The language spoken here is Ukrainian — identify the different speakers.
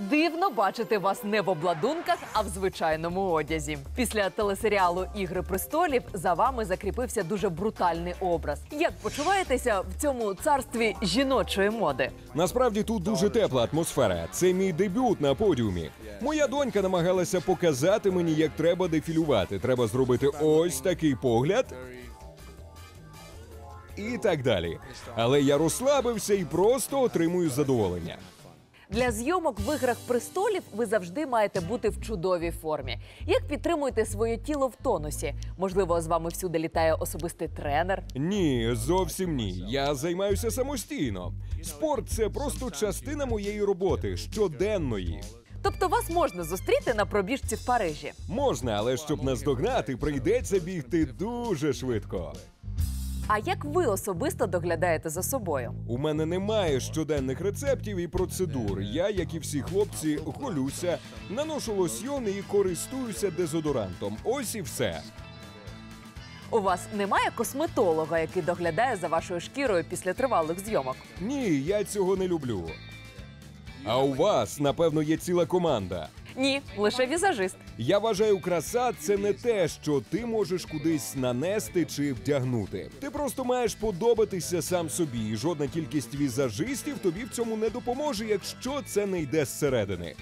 Speaker 1: Дивно бачити вас не в обладунках, а в звичайному одязі. Після телесеріалу Ігри престолів за вами закріпився дуже брутальний образ. Як почуваєтеся в цьому царстві жіночої моди?
Speaker 2: Насправді тут дуже тепла атмосфера. Це мій дебют на подіумі. Моя донька намагалася показати мені, як треба дефілювати. Треба зробити ось такий погляд. І так далі. Але я розслабився і просто отримую задоволення.
Speaker 1: Для зйомок в іграх престолів ви завжди маєте бути в чудовій формі. Як підтримуєте своє тіло в тонусі? Можливо, з вами всюди літає особистий тренер.
Speaker 2: Ні, зовсім ні. Я займаюся самостійно. Спорт це просто частина моєї роботи щоденної.
Speaker 1: Тобто вас можна зустріти на пробіжці в Парижі.
Speaker 2: Можна, але щоб наздогнати, прийдеться бігти дуже швидко.
Speaker 1: А як ви особисто доглядаєте за собою?
Speaker 2: У мене немає щоденних рецептів і процедур. Я, як і всі хлопці, голюся, наношу лосьйони і користуюся дезодорантом. Ось і все.
Speaker 1: У вас немає косметолога, який доглядає за вашою шкірою після тривалих зйомок?
Speaker 2: Ні, я цього не люблю. А у вас, напевно, є ціла команда.
Speaker 1: Ні, лише візажист.
Speaker 2: Я вважаю, краса це не те, що ти можеш кудись нанести чи вдягнути. Ти просто маєш подобатися сам собі, і жодна кількість візажистів тобі в цьому не допоможе, якщо це не йде зсередини.